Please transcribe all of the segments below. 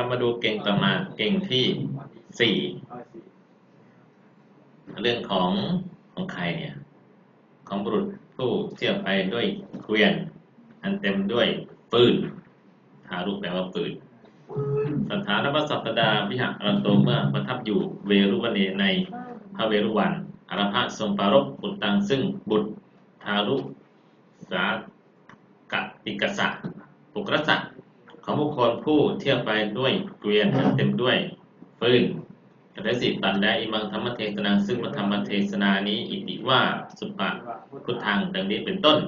เรามาดูเก่งต่อมาเก่งที่สี่เรื่องของของใครเนี่ย ของบุรุษผู้เที่ยวไปด้วยเกวียน อันเต็มด้วยปืนทารุแปลว่าปืนสถานพระสัปดาวิหารโตเมื่อประทับอยู่เวรุวันเนในพระเวรุวันอารพะทรงปรารภบุตรตังซึ่งบุตรทารุสากติกษัตริย์ปุกรสัตว์ ของบุคคลผู้เที่ยวไปด้วยเกวียนอันเต็มด้วยปืนกระสิปันและอิมังธรรมเทศนาซึ่งพระธรรมเทศนานี้อิติว่าสุปะพุทธังดังนี้เป็นต้น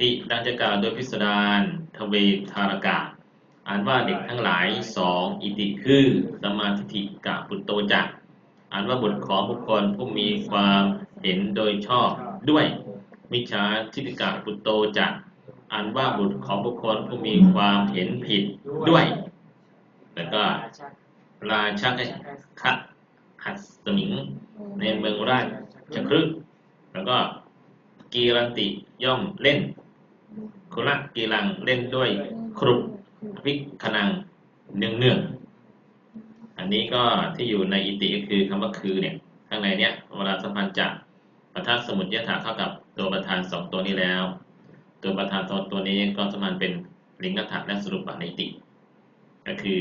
ติดังจะกล่าวโดยพิสดารทเวทารกาอ่านว่าเด็กทั้งหลายสองอิติคือสมาธิฐิกะปุตโตจักอ่านว่าบุตรของบุคคลผู้มีความเห็นโดยชอบด้วยมิจฉาทิฏฐิกะปุตโตจัก อ่านว่าบุตรของบุคคลผู้มีความเห็นผิดด้วย แล้วก็ราชาคะหัสมิง ในเมืองราชครึกแล้วก็กีรันติย่อมเล่นคุระกีรังเล่นด้วยครุวิคนังเนืองเนืองอันนี้ก็ที่อยู่ในอิติก็คือคำว่าคือเนี่ยข้างในเนี้ยเวลาสัมพันธ์จากประธานสมุทยถาเข้ากับตัวประธานสองตัวนี้แล้ว ตัวประธานสองตัวนี้ก็สมานเป็นลิงกัถะและสรุปะในอิติ ก็คือ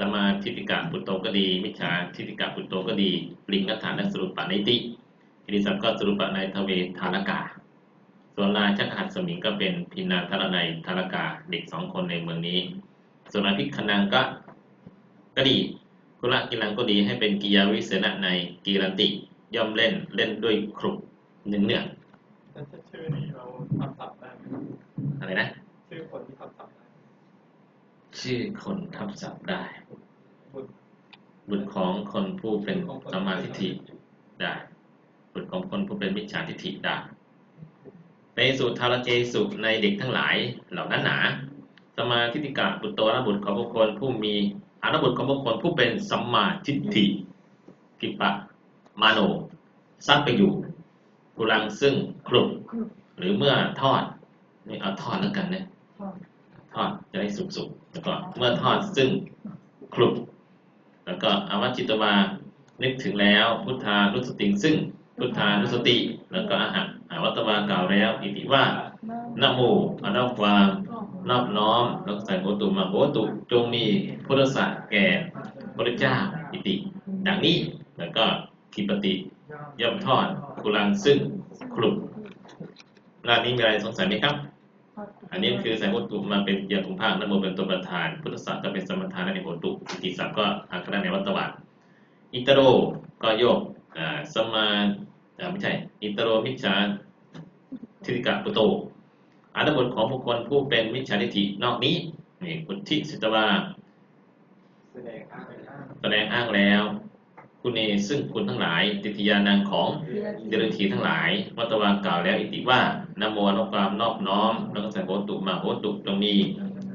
สมาธิติกะปุตโตก็ดี มิจฉาทิฏิกะปุตโตก็ดี ลิงกัถะและสรุปะในอิติอิติสัพก็สรุปะในทเวทานกาส่วนราชหัสสมิงก็เป็นพินาทารนัยธารกาเด็กสองคนในเมืองนี้ ส่วนอภิคณังก็ก็ดีคุระกิลังก็ดีให้เป็นกิยาวิเศษณะในกีรันติย่อมเล่นเล่นด้วยครุเนืองเนืองถ้าชื่อนี้เราทำศัพท์ได้ไหมครับ ๆอะไรนะ ชื่อคนที่ทำศัพท์ได้ชื่อคนทับศัพท์ได้ บุตรบุตรของคนผู้เป็นสมมาทิฏฐิได้บุตรของคนผู้เป็นมิจฉาทิฏฐิได้ในสูตรทารเกสุในเด็กทั้งหลายเหล่านั้นหนา สมาธิติกะบุตรโตรบุตรของบุคคลผู้มีอานบุตรของบุคคลผู้เป็นสัมมาทิฏฐิกิปะมาโนสร้างไปอยู่กุลังซึ่งครุบหรือเมื่อทอด นี่เอาทอดแล้วกันนะทอดจะได้สุกๆแล้วก็เมื่อทอดซึ่งครุบแล้วก็อาวจิตวานึกถึงแล้ว พุทธานุสติงซึ่งพุทธานุสติ แล้วก็อาหารอาวัตวากล่าวแล้วอิติว่านะโมอนอบความนอบน้อมแล้วก็ใส่โหตุมาโหตุจงมีพุทธศาสแก่พระเจ้าอิติ ดังนี้แล้วก็คิปติย่อมทอดกุลังซึ่งครุบหน้านี้มีอะไรสงสัยไหมครับ อันนี้คือใส่โหตุมาเป็นยาคุมภาคนโมเป็นตัวประธาน พุทธศาสก็เป็นสมถานในโหตุอิติศัพก็อักขระในวัตวัตอิตโรก็โยกสมาไม่ใช่ อิตโรมิจฉาทิฏฐิกะปุโตอานบทของบุคคลผู้เป็นมิจฉาทิฏฐินอกนี้นี่พุทธิสิตวาแสดงอ้างแล้ว คุณเนซึ่งคุณทั้งหลาย ติทยานังของเดรัจฉีทั้งหลายวัตวากล่าวแล้วอิติว่านโมนความนอบน้อม แล้วก็ใส่โหตุมาโหตุจงมี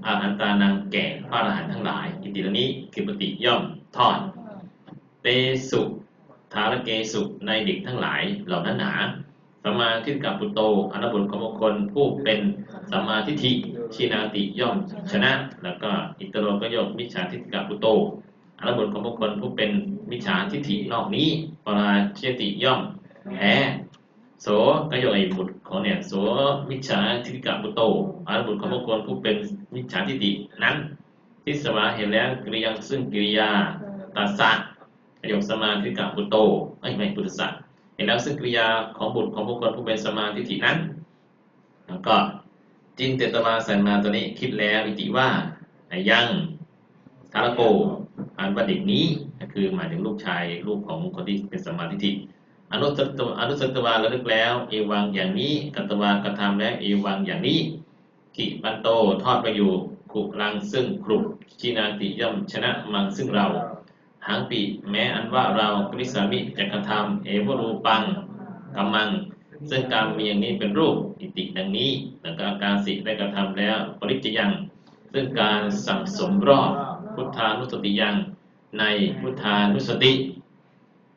อาหันตานังแก่พระอรหันต์ทั้งหลาย อิติเหล่านี้คือปฏิย่อมทอดเตสุทารเกสุในเด็กทั้งหลายเหล่านั้นหนาสมมาทิฏฐิกับปุตโตอนุบุตรของบุคคลผู้เป็นสัมมาทิฏฐิชีนาติย่อมชนะ แล้วก็อิตโรก็ย่อมมิจฉาทิฏฐิกับปุตโต อนุบุตรของบุคคลผู้เป็นมิจฉาทิฏฐินอกนี้ปราเชติย่อมแพ้โสก็ย่อมไอบุตรของเนี่ยโสมิจฉาทิฏฐิกับปุตโตอนุบุตรของบุคคลผู้เป็นมิจฉาทิฏฐินั้นทิสวาเห็นแล้วกิริยังซึ่งกิริยาตัสสะประโยคสมาธิกับปุตโตเอ้ไม่ปุตสัตว์เห็นแล้วซึ่งกิริยาของบุตรของบุคคลผู้เป็นสมาธิฐินั้น แล้วก็จินเตตวาสันมาตัวนี้คิดแล้วอิติว่าอายังทารโก อ่านว่าเด็กนี้คือหมายถึงลูกชายลูกของคนที่เป็นสมาธิฐิอนุสตวอนุสตวาระลึกแล้ว เอวังอย่างนี้กัตตวากระทำแล้วเอวังอย่างนี้กิปันโตทอดไปอยู่ขุลังซึ่งครุชินาติย่อมชนะมังซึ่งเราหางปีแม้อันว่าเรากริสามิจะกระทำเอวรูปังกัมมัง ซึ่งการมีอย่างนี้เป็นรูปอิติดังนี้แล้วกาการสิได้กระทำแล้วปริจยัง ซึ่งการสั่งสมรอบ พุทธานุสติยัง ในพุทธานุสติ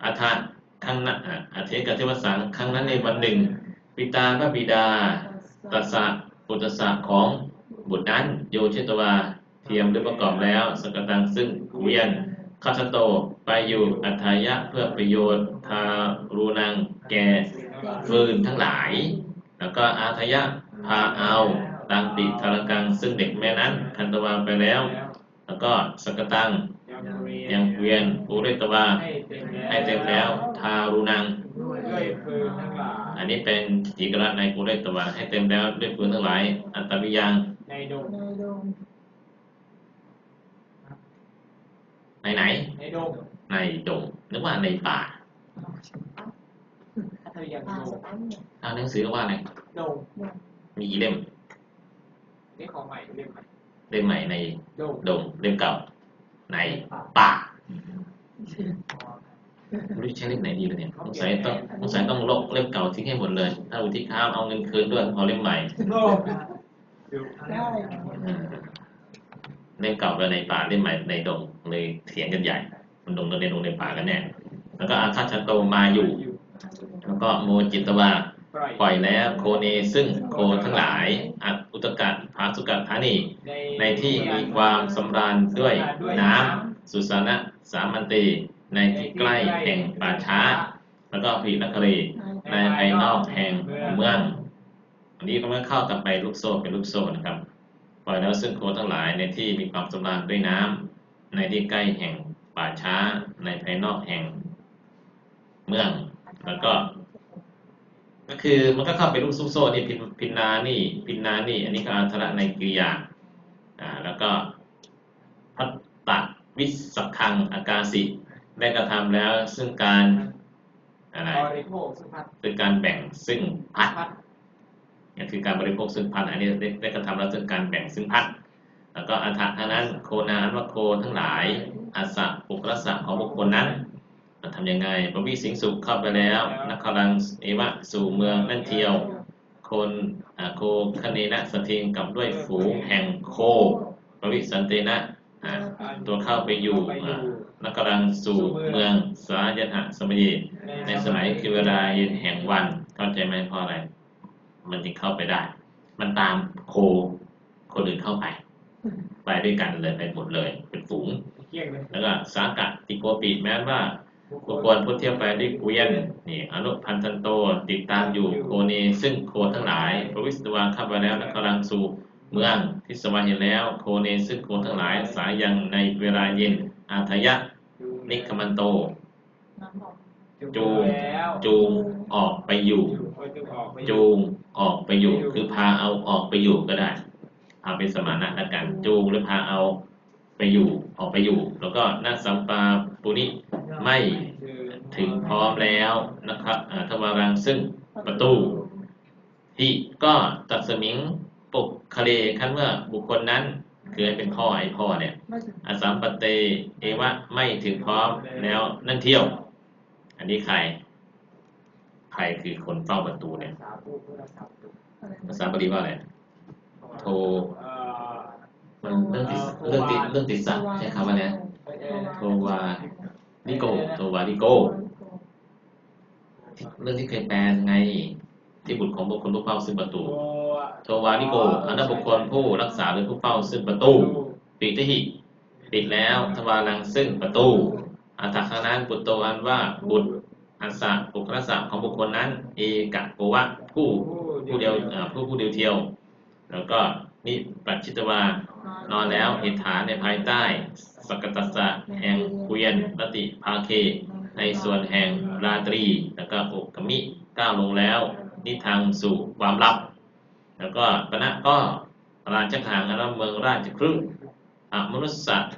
อาทะครั้งนั้นอาเทกเทวสังครั้งนั้นในวันหนึ่งปิตาพระบิดาตัสสะปุตตสะของบุตรนั้นโยเชตวาเทียมด้วยประกอบแล้ว สกตังซึ่งเวียนคาชโตไปอยู่อัธยะเพื่อประโยชน์ทารูนังแก่ฟืนทั้งหลาย แล้วก็อาทยะพาเอาตังติทารกังซึ่งเด็กแม่นั้นคันตวาไปแล้ว แล้วก็สกตังยังเวียนอุเรตวาให้เต็มแล้ว ทารูนังด้วยคืนทั้งหลายอันนี้เป็นจิกระในกุเรตวาให้เต็มแล้วด้วยฟืนทั้งหลาย อัตตวิยังในดงในดงในไหน ในดงในดงนึกว่าในป่าอัธยาปลาดสงตันเนี่ยเอาหนังสือว่าอะไรดงมีกี่เล่มนี่ของใหม่เรียกใหม่ เล่มใหม่ในดงดงเล่มเก่าในป่าไม่รู้จะใช้เล่มไหนดีเลยเนี่ยสงสัยต้องสงสัยต้องลบเล่มเก่าทิ้งให้หมดเลย ถ้าอุทิศข้าวเอาเงินคืนด้วยเอาเล่มใหม่โลกดูได้เออเล่มเก่าไปในป่าเล่มใหม่ในดงเลยเถียงกันใหญ่ มันดงในดงในป่ากันแน่แล้วก็อาคาชโตมาอยู่ แล้วก็โมจิตวา ปล่อยแล้วโคเนซึ่งโคทั้งหลายอัตอุตกะภาสุกะธานีในที่มีความสำราญด้วยน้ำสุสานะสามันตีในที่ใกล้แห่งป่าช้า แล้วก็ผีนักครีในภายนอกแห่งเมือง อันนี้ก็ไม่เข้ากันไปลูกโซ่เป็นลูกโซ่นะครับ ปล่อยแล้วซึ่งโคทั้งหลายในที่มีความสำราญด้วยน้ำในที่ใกล้แห่งป่าช้า ในภายนอกแห่งเมือง แล้วก็ ก็คือมันก็เข้าไปลูกซุกโซ่นี่พินพินนานี่พินนานี่ อันนี้ก็อันทระในกริยาอ่าแล้วก็พัตตะวิสักคังอากาสิได้กระทำแล้วซึ่งการอะไรบริโภคสุภัทคือการแบ่งซึ่งพัดพัดนี่คือการบริโภคซึ่งพัดอันนี้ได้ได้กระทำแล้วซึ่งการแบ่งซึ่งพัดแล้วก็อัฏฐะทั้งนั้นโคนาอันว่าโคทั้งหลายอาสะปุกรสะของบุคคลนั้นจะ ทำยังไงพระวิสิงสุขเข้าไปแล้วนครังเอวะสู่เมืองนั่นเทียว คนโคคเนนะสถิงกับด้วยฝูงแห่งโคปวิสันเตนะตัวเข้าไปอยู่อ่านกรังสู่เมืองสายหะสมัยในสมัยคือเวลาเย็นแห่งวันเข้าใจไหมเพราะอะไร มันจึงเข้าไปได้ มันตามโคคนอื่นเข้าไป ไปด้วยกันเลยไปหมดเลย เป็นฝูง แล้วก็สากะติโกปิแม้ว่า บุคคลผู้เที่ยวไปด้วยเกวียนนี่อนุพันธันโตติดตามอยู่โคเนซึ่งโคทั้งหลายพระวิสตวาเข้าไปแล้วและกำลังสู่เมืองที่สวรรค์เห็นแล้วโคเนซึ่งโคทั้งหลายสายยังในเวลาเย็นอาทยะนิคมันโต จูงจูงออกไปอยู่ จูงออกไปจูงออกไปอยู่ คือพาเอาออกไปอยู่ก็ได้ เอาเป็นสมานะละกัน จูงหรือพาเอา ไปอยู่ออกไปอยู่ แล้วก็นัสัมปาปุนิไม่ถึงพร้อมแล้วนะครับทวารังซึ่งประตูที่ก็ตัดสมิงปกคเลคันเมื่อบุคคลนั้นคือให้เป็นพ่อไอพ่อเนี่ยอาสามปเตเอวะไม่ถึงพร้อมแล้วนั่นเที่ยว อันนี้ใคร ใครคือคนเฝ้าประตูเนี่ยภาษาบาลีว่าอะไรโท มันเรื่องติดเรื่องติดเรื่องติดสัตว์ใช้คำว่าไงเอ่อโทวาลิโกโทวาลิโก เรื่องที่เคยแปลไง ที่บุตรของบุคคลผู้เฝ้าซึ่งประตู โทวาลิโก อันนั้นบุคคลผู้รักษาหรือผู้เฝ้าซึ่งประตูปิดที่หิปิดแล้วทวารังซึ่งประตูอัตถคนั้นปุตโตอันว่าบุตรอัสสะปุครสะของบุคคลนั้น เอกะโกวะผู้ผู้เดียวเอ่อผู้ผู้เดียวเทียว แล้วก็ นิปัจจิตวา นอนแล้วเหตุฐานในภายใต้ สกตัสสะแห่งเกวียนรติภาเค ในส่วนแห่งราตรี แล้วก็โอกมิก้าวลงแล้ว นิทางสู่ความลับ แล้วก็คณะก็ราชขังอารเมืองราชครึอมนุษย์สัตว์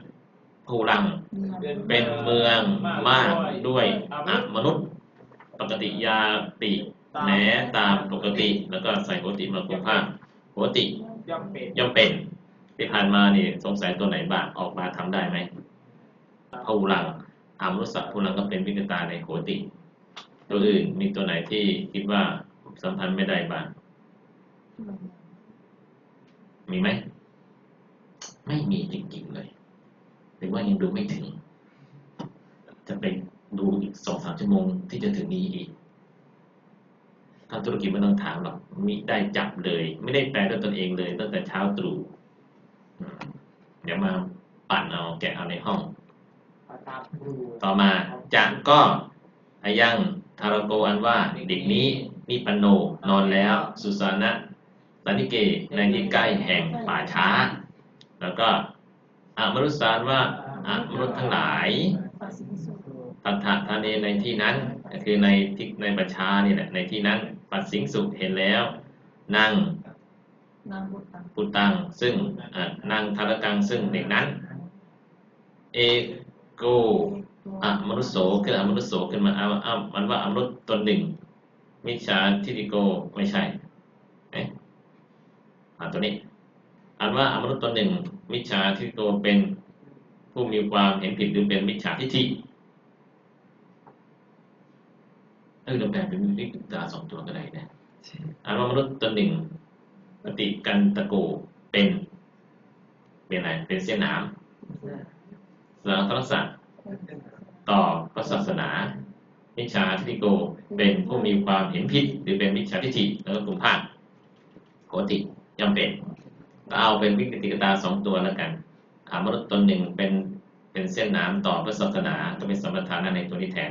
ภูรัง เป็นเมืองมากด้วยอมนุษย์ปกติยาติแม้ตามปกติ แล้วก็ใส่โหติมาคุภาพโหติ ย่อมเป็นย่อมเป็นที่ผ่านมานี่สงสัยตัวไหนบ้างออกมาทำได้ไหมภูรังอามนุสัตว์ภูรังก็เป็นวิกตาในโหติ ตัวอื่นมีตัวไหนที่คิดว่าสัมพันธ์ไม่ได้บ้างมีไหมไม่มีจริงๆเลยหรือว่ายังดูไม่ถึง จะไปดูอีกสองสามชั่วโมงที่จะถึงนี้อีก ทำธุรกิจไม่ต้องถามหรอกมิได้จับเลย ไม่ได้แปลด้วยตนเองเลยตั้งแต่เช้าตรู่เดี๋ยวมาปั่นเอาแกะเอาในห้อง ต่อมาจะก็อายังทารโกอันว่าเด็กนี้นิปันโนนอนแล้ว สุสานะสันนิเกในที่ใกล้แห่งป่าช้า แล้วก็อมรุสารว่าอมรุษทั้งหลายตัทธะทาเนในที่นั้น คือในที่ในป่าช้านี่แหละในที่นั้น ปัดสิงสุเห็นแล้ว นั่งนางบุตรปุตังซึ่งอะนางธารกังซึ่งเด็กนั้น เอโกอะมนุสโสคืออะมนุสโสขึ้นมาเอาเอามันว่าอมนุษย์ตนหนึ่ง มิจฉาทิฏฐิโกไม่ใช่เอ๊ะอ่านตัวนี้อ่านว่าอมนุษย์ตนหนึ่งมิจฉาทิฏฐิโกเป็นผู้มีความเห็นผิดหรือเป็นมิจฉาทิฏฐิ เออเราแปลเป็นวิกตาสองตัวก็ได้นะอ่านว่ามนุษย์ตนหนึ่งปฏิกันตะโกเป็น เป็นอะไรเป็นเส้นหนามสารทัศน์ต่อพระศาสนามิจฉาทิฏฐิโกเป็นผู้มีความเห็นผิด หรือเป็นมิจฉาทิฏฐิแล้วก็กลุ่มภาคโกติจำเป็นก็เอาเป็นวิกติกตาสองตัวแล้วกันอามนุษย์ตนหนึ่งเป็นเป็นเส้นหนามต่อพระศาสนาก็เป็นสมรฐานะในตัวนี้แทน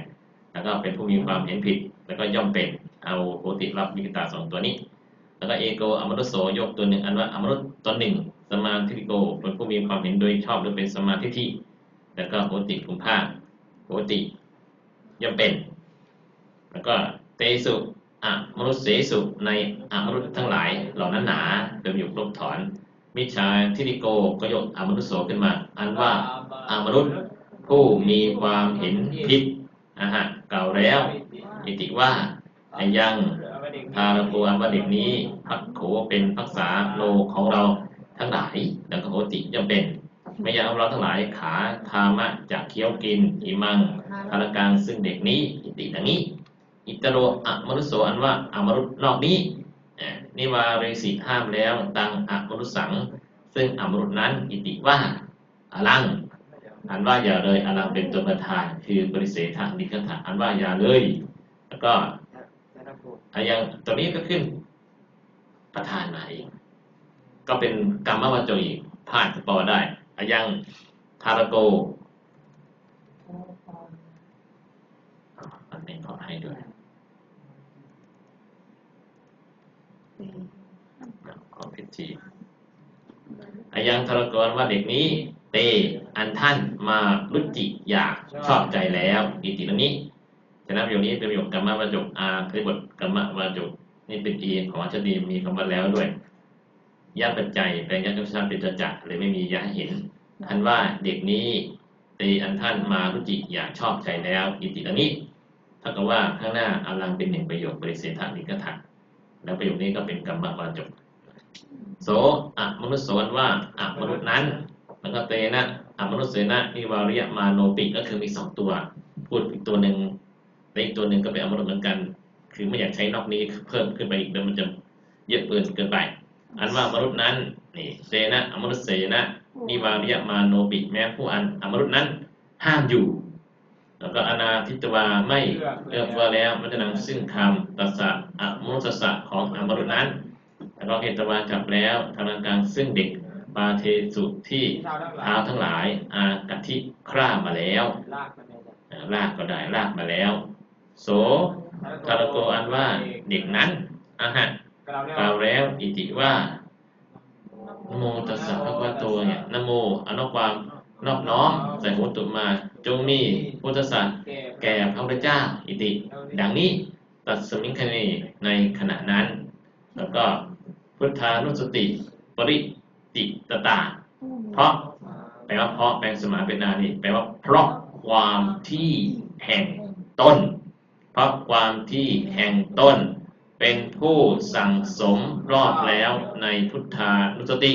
แล้วก็เป็นผู้มีความเห็นผิด แล้วก็ย่อมเป็นเอาโกติรับวิกติตาสองตัวนี้ แล้วก็เอโกอมนุสโสยกตัวหนึ่งอันว่าอมนุษย์ตนหนึ่งสมาธิโกเป็นผู้มีความเห็นโดยชอบหรือเป็นสมาธิที่แล้วก็โหติกุมภาโหติย่อมเป็น แล้วก็เตสุอะมนุษย์เสสุในอะมนุษย์ทั้งหลายเหล่านั้นหนาโดยอยู่ลบถอน มิจฉาทิฏฐิโกก็ยกอมนุสโสขึ้นมา อันว่าอมนุษย์ผู้มีความเห็นผิดอะฮะ กล่าวแล้วอิติว่าอยังทารโกอันว่าเด็กนี้พักโขเป็นพักษาโลของเราทั้งหลายแล้วก็โหติย่อมเป็นไม่อยากเอาเราทั้งหลายขาทามะจากเคี้ยวกินอิมังทารกังซึ่งเด็กนี้อิติดังนี้ อิตโรอะมนุโสอันว่าอมนุษนอกนี้อ่านิวาเรสิห้ามแล้วตังอะมนุษสัง ซึ่งอมนุษนั้นอิติว่าอลัง อันว่าอย่าเลยอลังเป็นตัวประธาน คือปริเสธานิคถะอันว่าอย่าเลย แล้วก็แล้วครูอายังตัวนี้ก็ขึ้นประธานมาเองก็เป็นกรรมวจโจอีกพาดปอได้อายังทารโกอ่าอันนี้ขอให้ด้วยขอพิธีอายังทารโกว่าเด็กนี้ เต อันท่านมารุจิอยากชอบใจแล้วอีติตรงนี้ฉะนั้นประโยคนี้เป็นประโยคกรรมวจกอาคือบทกรรมวจกนี่เป็นเอของอัจฉรีมีคำว่าแล้วด้วยยะปัจจัยแปลงยะทุกชาติเป็นจักเลยไม่มียะเห็นอันว่าเด็กนี้เตอันท่านมารุจิอยากชอบใจแล้วอิติอันนี้ถ้ากับว่าข้างหน้าอลังเป็นหนึ่งประโยคบริเสธานิกถะแล้วประโยคนี้ก็เป็นกรรมวจกโสอะมนุษย์โสอนว่าอะมนุษย์นั้น แล้วก็เตนะอมนุษย์เสนะนิวาริยมาโนปิก็คือมีสองตัว พูดอีกตัวหนึ่งและอีกตัวหนึ่งก็เป็นอมนุษย์เหมือนกัน คือไม่อยากใช้นอกนี้เพิ่มขึ้นไปอีกเดี๋ยวมันจะเยอะเกินเกินไป อันว่ามนุษย์นั้นนี่เสนะอมนุษย์เสนะนิวาริยมาโนปิแม้ผู้อันอมนุษย์นั้นห้ามอยู่ แล้วก็อนาทิตวาไม่เลือกว่าแล้วมันจะนำซึ่งคำตัสสะอมนุสสะของอมนุษย์นั้นแล้วก็เหตุวาจับแล้วทางกลางซึ่งเด็ก ปาเทสุที่เท้าทั้งหลาเท้ายทั้งหลายอากะทิคร่ามาแล้วลากมันเลยอ่ารากก็ได้รากมาแล้ว โสทารโกอันว่าเด็กนั้นอะฮะกล่าวกล่าวแล้วอิติว่านะโมตัสสะภะคะวะโตเนี่ยนะโมอนอกความนอบน้อมใส่หัวตุมาจงมีพุทธศาสนาแก่พระพุทธเจ้าอิติ ดังนี้ตัดสมิงคเนในขณะนั้น แล้วก็พุทธานุสติ ปริ ติตตา เพราะแปลว่าเพราะแปลงสมาเป็นนานี่แปลว่าเพราะความที่แห่งต้น เพราะความที่แห่งต้น เป็นผู้สั่งสมรอบแล้วในพุทธานุสติ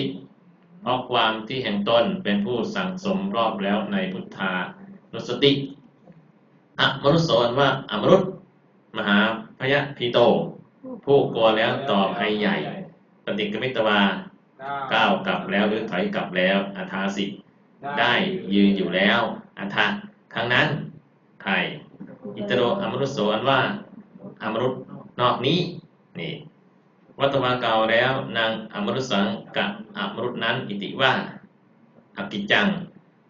เพราะความที่แห่งต้นเป็นผู้สั่งสมรอบแล้วในพุทธานุสติอะมนุษย์โสนว่าอมนุษย์มหาพยะพีโต ผู้กลัวแล้วต่อภัยใหญ่ ปฏิกรรมิตวา ก้าวกลับแล้วหรือถอยกลับแล้วอาทาสิ ได้ยืนอยู่แล้ว อัฏฐะครั้งนั้นใครอิตโรอมนุษย์โสอันว่าอมนุษย์นอกนี้นี่วัตวาเก่าแล้วนางอมนุษย์สังกับอมนุษย์นั้น อิติว่าอกิจจัง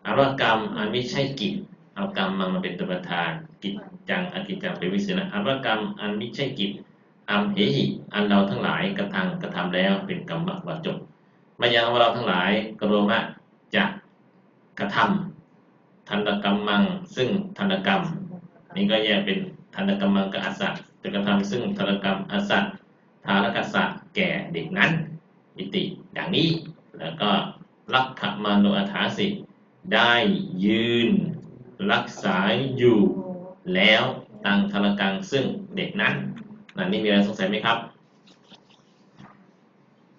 อารวกรรมอันไม่ใช่กิจเอากรรมมามาเป็นตัวประธานกิจจังอกิจจังเป็นวิเศษนะอารวกรรมอันไม่ใช่กิจอัมเหหิอันเราทั้งหลายกระทำกระทำแล้วเป็นกรรมวาจบ มายังว่าเราทั้งหลายกรมะจะกระทำทันตกรรมมัง ซึ่งทันตกรรม นี่ก็แยกเป็นทันตกรรมังกับอสัตจะกระทำซึ่งทันตกรรมอสัตทารกสัตแก่เด็กนั้นอิติดังนี้ แล้วก็ลักขมานุอัฏฐาสิได้ยืน รักษาอยู่ แล้วตังทรกังซึ่งเด็กนั้นนั่นนี่มีอะไรสงสัยไหมครับ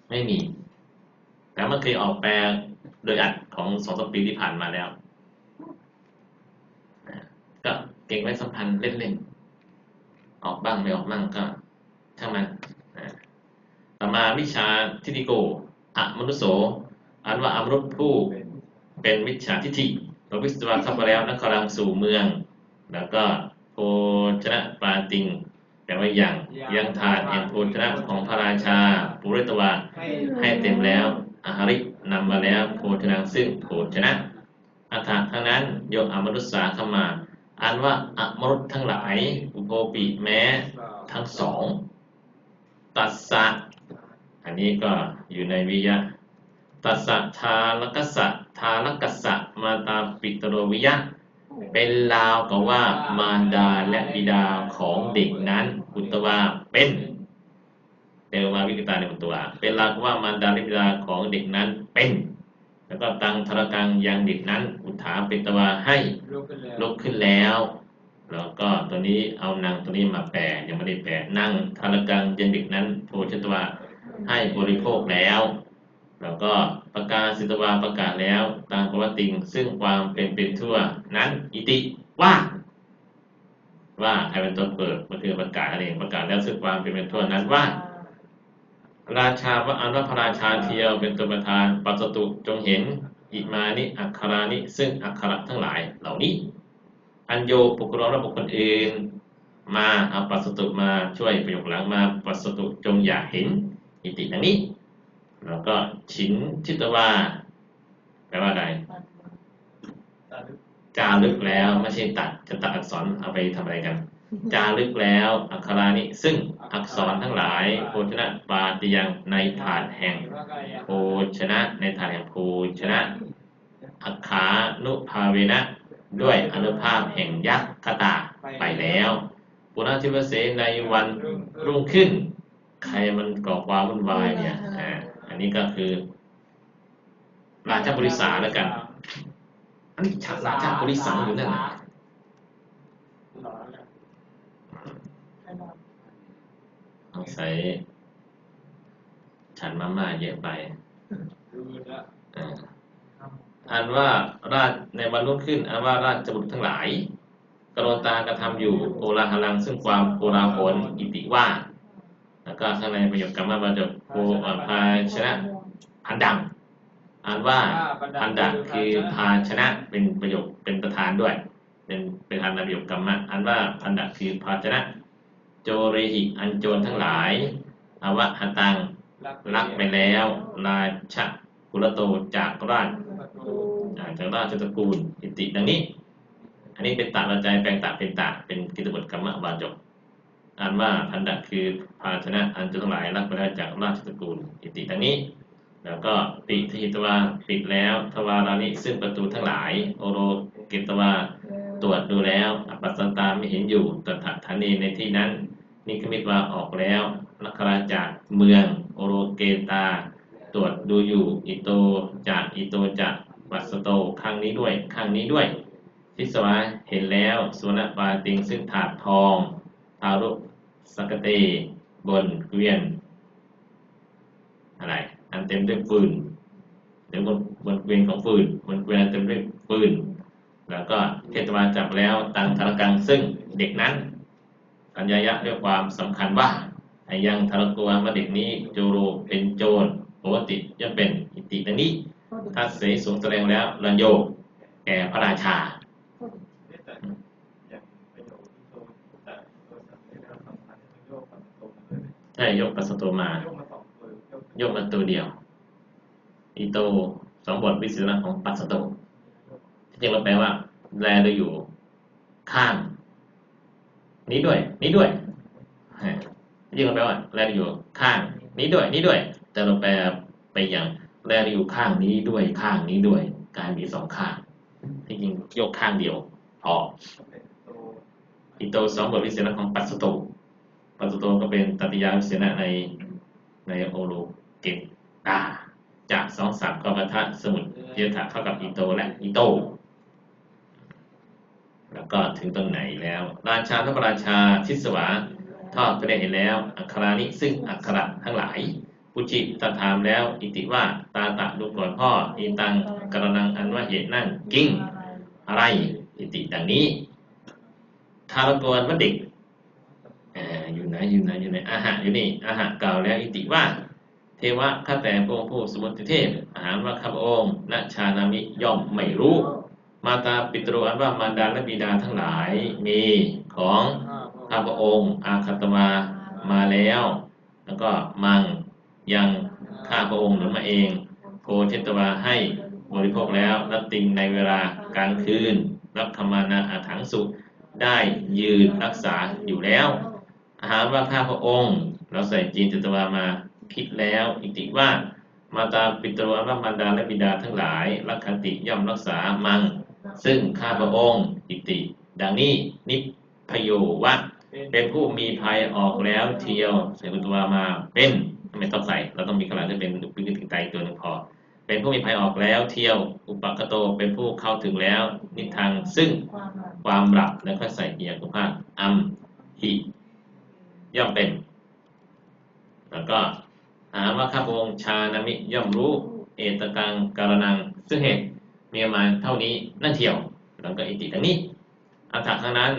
ไม่มี แต่มันเคยออกแปลโดยอัดของสองสามปีที่ผ่านมาแล้วก็เก่งไว้สัมพันธ์เล่นๆ ออกบ้างไม่ออกบ้างก็ช่างมันอ่าต่อมาวิชาทิฏฐิโกอะมนุโสอันว่าอมนุษผู้เป็นวิชาทิฏฐิเราวิศวะเข้าไปแล้วนักกำลังสู่เมือง แล้วก็โภชนะปาติงแปลว่าอย่างยังทานแห่งโภชนะของพระราชาปุริตวาให้เต็มแล้ว อาหารินำมาแล้วโภชนะซึ่งโภชนะอัฏฐะทั้งนั้นโยกอมนุษสาเข้ามาอันว่าอมนุษย์ทั้งหลายอุโภปิแม้ทั้งสอง ตัสสะอันนี้ก็อยู่ในวิยะตัสสะทาลกัสสะทาลกัสสะมาตาปิตโรวิยะ เป็นลาวกับว่ามารดาและบิดาของเด็กนั้นอุตตวาเป็น เดวมาวิกตาในอุตตวาเป็นลาวกับว่ามารดาและบิดาของเด็กนั้นเป็น แล้วก็ตังทรกังยังเด็กนั้นอุทาปิตวาให้ลุกขึ้นแล้วลุกขึ้นแล้ว แล้วก็ตัวนี้เอานางตัวนี้มาแปลยังไม่ได้แปลนั่งทารกังยังเด็กนั้นโพชตวาให้บริโภคแล้ว แล้วก็ประกาศสิตวาประกาศแล้วตามปวัตติงซึ่งความเป็นเป็นทั่วนั้นอิติว่าว่าใครเป็นตัวเปิดมันคือประกาศนั่นเองประกาศแล้วซึ่งความเป็นเป็นทั่วนั้นว่า ราชาว่าอันว่าพระราชาเทียวเป็นตัวประธานปัสสตุจงเห็นอิมานิอัคคารานิ ซึ่งอักขระทั้งหลายเหล่านี้ อันโยปุกรและบุคคลอื่นมาเอาปัสสตุมาช่วยประโยคหลังมาปัสสตุจงอย่าเห็นอิติดังนี้ แล้วก็ฉินทิตวาแปลว่าอะไรจารึกแล้วไม่ใช่ตัดจะตัดอักษรเอาไปทำอะไรกัน จารึกแล้วอักขรานิซึ่งอักษรทั้งหลายโภชนะปาติยังในถาดแห่งโภชนะในถาดแห่งโภชนะอักขานุภาเวนะด้วยอนุภาพแห่งยักษ์คตาไปแล้วปุณทิวเสในวันรุ่งขึ้น ใครมันก่อความวุ่นวายเนี่ยอ่าอันนี้ก็คือราชบริษาแล้วกันอันนี้ชักราชบริสังอยู่นั่นน่ะ หลอนแล้ว ส งสัยฉันมาม่าเยอะไปดูแล้วอ่าอันว่าราชในวันรุ่งขึ้น อันว่าราชบุตรทั้งหลาย กรณตากระทำอยู่โอลาหลัง ซึ่งความโกลาหลอิติว่า แล้วก็ข้างในประโยคกรรมบรรจบโพอ่าพาชนะพันดังอ่านว่าพันดังคือพาชนะเป็นประโยคเป็นประธานด้วย เป็นเป็นทานในประโยคกรรมะอันว่าพันดังคือภาชนะโจเรหิอันโจรทั้งหลายอวะหตังรักไปแล้ว ราชกุลโตจากราชอ่าจากราชตระกูลอิติดังนี้ อันนี้เป็นตาบรรจัยแปลงตาเป็นตาเป็นกิตบทกรรมะบาจบอ่านว่าพันดะคือภาชนะอันโจรทั้งหลายรักไปแล้วจากราชตระกูลอิติดังนี้ แล้วก็ปิทหิตวาปิดแล้วทวารานิซึ่งประตูทั้งหลาย โอโรเกตวาตรวจดูแล้วอปัสสตาไม่เห็นอยู่ตถาธานีในที่นั้น นิคมิตวาออกแล้วนักราจากเมืองโอโรเกตา ตรวจดูอยู่อิโตจากอิโตจากปัสโตข้างนี้ด้วยข้างนี้ด้วยทิสวาเห็นแล้วสุวรรปาติงซึ่งถาดทองทารุสกเตบนเกวียน อะไรอันเต็มด้วยฟืนหรือบนบนเกวียนของฟืนบนเกวียนอันเต็มด้วยฟืนแล้วก็เทศบาลจับแล้วตังธารกังซึ่งเด็กนั้น สัญญายะด้วยความสำคัญว่าไอายังธารกัวว่าเด็กนี้โจโรเป็นโจรปกติย่อมเป็นอิติดังนี้ถ้าเสยสูงแสดงแล้วรัญโยแก่พระราชาใช่ยกปัสสโตมา ยกมาตัวเดียวอิโตสองบทวิสุทธิของปัสสโตที่จริงเราแปลว่าแลโดยอยู่ข้าง นี้ด้วย นี้ด้วยฮะที่งเราแปลว่าแลโดยอยู่ข้าง นี้ด้วย นี้ด้วย แต่เราแปลไปอย่างแลโดยอยู่ข้างนี้ด้วยข้างนี้ด้วยการมีสองข้างที่จริงยกข้างเดียวพออิโตสองบทวิเศษของปัสสโตปัสสโตก็เป็นตติยาวิเศษในในโอโลเกตตาจากสองสามกบทะสมุทเยถะเท่ากับอิโตและอิโต แล้วก็ถึงตรงไหนแล้ว ราชาทพราชาทิศวาทอดพระเนตรเห็นแล้ว อัครานิซึ่งอักขระทั้งหลาย ปุจิตถามแล้ว อิติว่าตาตะดูก่อนพ่ออีตังกระนังอันว่าเหตุนั่นกิ้งอะไรอิติดังนี้ทารกรว่าเด็กอ่าอยู่ไหนอยู่ไหนอยู่ไหนอาหารอยู่นี่อาหารกล่าแล้วอิติว่า เทวะข้าแต่พระองค์ผู้สมุติเทพอาหารว่าข้าพระองค์ณชานามิย่อมไม่รู้ มาตาปิตรุอันว่ามารดาและบิดาทั้งหลายมีของข้าพระองค์อาคัตมามาแล้ว แล้วก็มังยังข้าพระองค์หนุนมาเองโพเชตวาให้บริโภคแล้วนัตติงในเวลากลางคืน รับคมานาอาถังสุได้ยืนรักษาอยู่แล้ว อาหารว่าข้าพระองค์ เราใส่จีนจตวามาคิดแล้วอิติว่ามาตาปิตรอันว่ามารดาและบิดาทั้งหลายรักขันติย่อมรักษามัง ซึ่งข้าพระองค์อิติ ดังนี้นิพพโยวะเป็นผู้มีภัยออกแล้วเที่ยวใส่กุตวมาเป็นไม่ต้องใส่ เราต้องมีขนาดที่เป็นวิกฤตไตตัวหนึ่งพอ เป็นผู้มีภัยออกแล้วเที่ยว อุปกโตเป็นผู้เข้าถึงแล้วนิทางซึ่งความหลับความหลับแล้วก็ใส่เอียกุภาพอัมหิย่อมเป็น แล้วก็ถามว่าข้าพระองค์ชานามิย่อมรู้ เอตกังการนังซึ่งเหตุ มีประมาณเท่านี้นั่นเที่ยวแล้วก็อิติดังนี้อัฏฐะข้งนั้น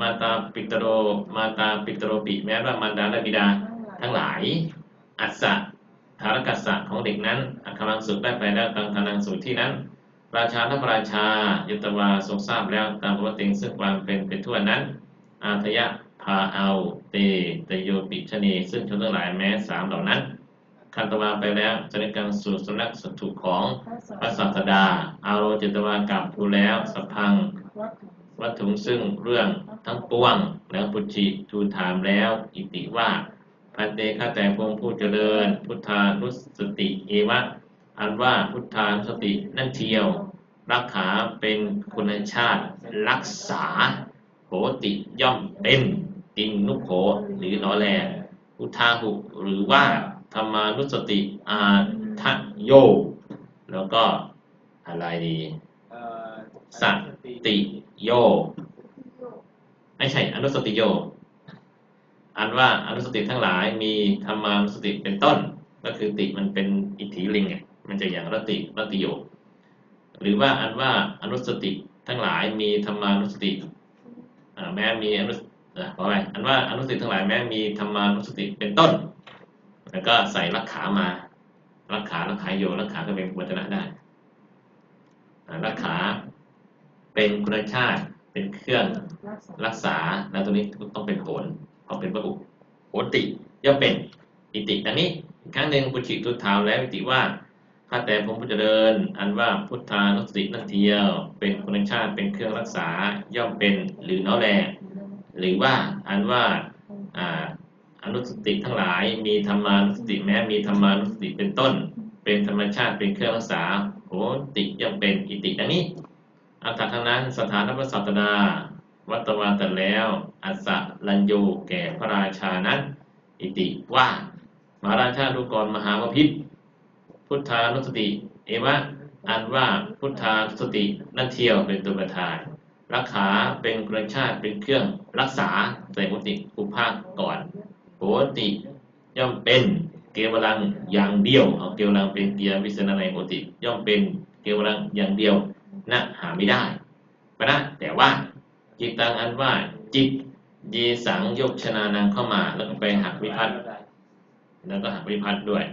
มาตาปิตโรมาตาปิตโรปิแม้ว่ามารดาและบิดาทั้งหลาย อัสสะธารกัสสะของเด็กนั้นอัครังสุดได้ไปแล้วตังทานังสุดที่นั้น ราชาทัพราชายุตวาทรงทราบแล้วตามปกติซึ่งความเป็นเป็นทั่วนั้น อาทยะพาเอาเตตโยปิชนีซึ่งชนทั้งหลายแม้สามเหล่านั้น คันตวาไปแล้วจะได้การสู่สำนักสถุของพระศาสดา อาโรเจตวากลับทูลแล้วสัพพัง วัตถุวัตถุซึ่งเรื่องทั้งปวงแล้วปุจจิทูลถามแล้วอิติว่าพันเตข้าแต่พระองค์ผู้เจริญ พุทธานุสติเอวะ อันว่าพุทธานุสตินั่นเทียว รักขาเป็นคุณชาติรักษาโหติย่อมเป็นติงนุโขหรือหนอแลพุทธาหุหรือว่า ธรรมานุสติอาทัโย แล้วก็อะไรดีสัตติโย ไม่ใช่อนุสติโย อันว่าอนุสติทั้งหลายมีธรรมานุสติเป็นต้น ก็คือติมันเป็นอิทธิลิงไงมันจะอย่างรติรติโย หรือว่าอันว่าอนุสติทั้งหลายมีธรรมานุสติอ่าแม้มีอนุสเอ่อขอไปอันว่าอนุสติทั้งหลายแม้มีธรรมานุสติเป็นต้น แล้วก็ใส่รักขามา รักขารักขาโยรักขาก็เป็นวัจนะได้รักขาเป็นคุณชาติเป็นเครื่องรักษาแล้วตัวนี้ต้องเป็นโหนเพราะเป็นพระอุโหติย่อมเป็นอิติดังนี้อีกครั้งหนึ่งปุจิตุถามแล้วอิติว่าข้าแต่ผมผู้เจริญ อันว่าพุทธานุสตินั่นเทียว เป็นคุณชาติเป็นเครื่องรักษาย่อมเป็นหรือเนาแลหรือว่าอันว่า อนุสติทั้งหลายมีธรรมานุสติแม้มีธรรมานุสติเป็นต้น เป็นธรรมชาติเป็นเครื่องรักษาโหติย่อมเป็นอิติดังนี้อัตถะทั้งนั้นสถานพระสัตดา วัตวาตันแล้ว อัสสะลัญโยแก่พระราชานั้น อิติว่า มหาราชาดูก่อนมหาวพิษพุทธานุสติ เอวะอันว่าพุทธานุสตินั่นเที่ยวเป็นตัวประธานรักขาเป็นกระชาติเป็นเครื่องรักษาใส่มุติอุภาคก่อน โหติย่อมเป็นเกวลังอย่างเดียวเอาเกวลังเป็นเกียรวิสนาในโหติ ย่อมเป็นเกวลังอย่างเดียวนะหาไม่ได้ปะนะแต่ว่าจิตตังอันว่าจิตเยสังยกชนานังเข้ามาแล้วก็ไปหักวิพัตน์แล้วก็หักวิพัตน์ด้วย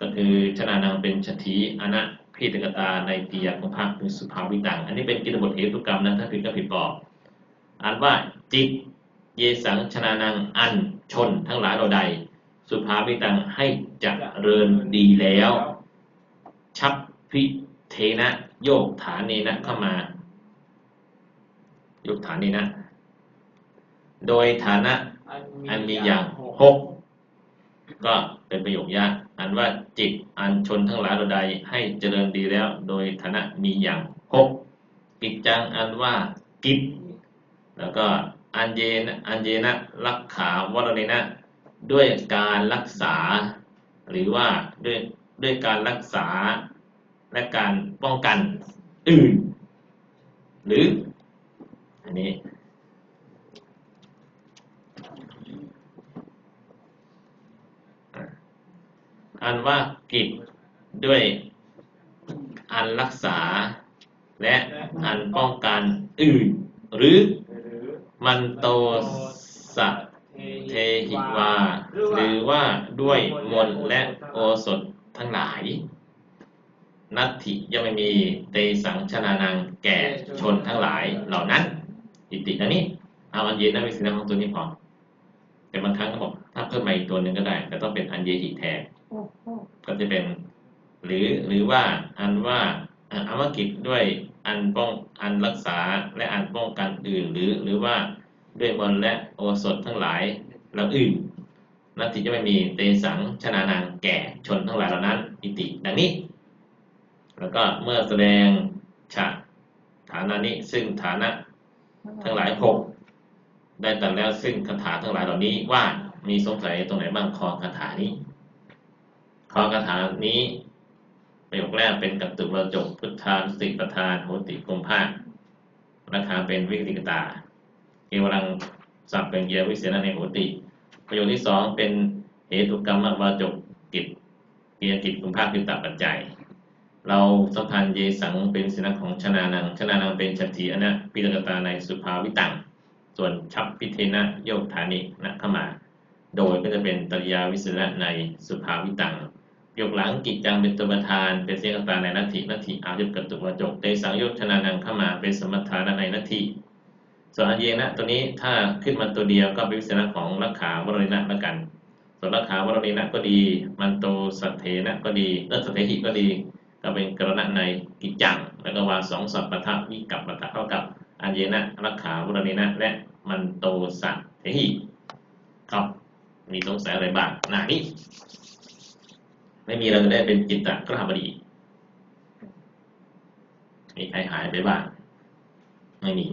ก็คือชนานังเป็นชถีอนะพิตกตาในปียของภาคเป็นสุภาวิตัง อันนี้เป็นกิจบทเหตุกรรมนะถ้าผิดก็ผิดบอกอันว่าจิต เยสังชนานังอันชนทั้งหลายเราใด สุภาวิตังให้เจเริญดีแล้ว ชับพิเทนะ โยกฐานเนนะเข้ามา โยกฐานเนนะ โดยฐานะอันมีอย่างหกก็เป็นประโยคยะอันว่าจิตอันชนทั้งหลายเราใดให้เจริญดีแล้ว โดยฐานะมีอย่างหกกิจจังอันว่ากิจแล้วก็ อันเยนอันเยนะรักขาวรเนนะด้วยการรักษา หรือว่าด้วยด้วยการรักษาและการป้องกันอื่น หรือ อันนี้อันว่ากิจด้วยอันรักษา และอันป้องกันอื่น หรือ มันโตสะเทหิวา หรือว่าด้วยมนและโอสถทั้งหลาย นัตถิย่อมไม่มีเตสังชนานังแก่ชนทั้งหลายเหล่านั้นอิติอันนี้เอาอันเย็นนะวิสินะของตัวนี้พอแต่บางครั้งก็บอกถ้าเพิ่มมาอีกตัวหนึ่งก็ได้ แต่ต้องเป็นอันเยหิแทนก็จะเป็น หรือหรือว่าอันว่าอะอมกิจด้วย อันป้องอันรักษาและอันป้องกันอื่นหรือหรือว่าด้วยมนและโอสถทั้งหลายเหล่าอื่นนัตถิจะไม่มีเตสังชนานางแก่ชนทั้งหลายเหล่านั้นอิติดังนี้ แล้วก็เมื่อแสดงฉะฐานานี้ซึ่งฐานะทั้งหลายหกได้ตัดแล้วซึ่งคาถาทั้งหลายเหล่านี้ว่ามีสงสัยตรงไหนบ้างคอคาถานี้คอคาถานี้ ประโยคแรกเป็นกัตตุวรจกพุทธานุสติประธานโหติกุมภาราคาเป็นวิกิกตาเกวรังสับเป็นเยียวิเศษในโหติ ประโยคที่สองเป็นเหตุกรรมวาจกกิจเกียกิจกุมภาคือตับปัจจัย เราสัมพันธ์เยสังเป็นสินะของชนานังชนานังเป็นชัตถีอนะปิรกตาในสุภาวิตังส่วนชับพิเทนะโยกฐานินะขมา โดยก็จะเป็นตริยาวิสระในสุภาวิตัง ยกหลังกิจจังเป็นตัวประธาน เป็นเสียงตาในนัตถินัตถิอายุกตุวจกเตสังโยชนานังเข้ามาเป็นสมถานะในนัตถิส่วนอเยนะตัวนี้ถ้าขึ้นมาตัวเดียวก็เป็นวิสระของลักขาวรณินะละกัน ส่วนลักขาวรณินะก็ดี มันโตสัทเทนะก็ดีเออสัทเทหิก็ดี ก็เป็นกรณะในกิจจังแล้วก็วางสองสัพพะวิกับปะทะเท่ากับอันเยนะลักขาวรณินะและมันโตสัทเทหิครับมีสงสัยอะไรบ้างหน้านี้ ไม่มีเราจะได้เป็นจิตตะกราบดี มีใครหายไปบ้าง ไม่มี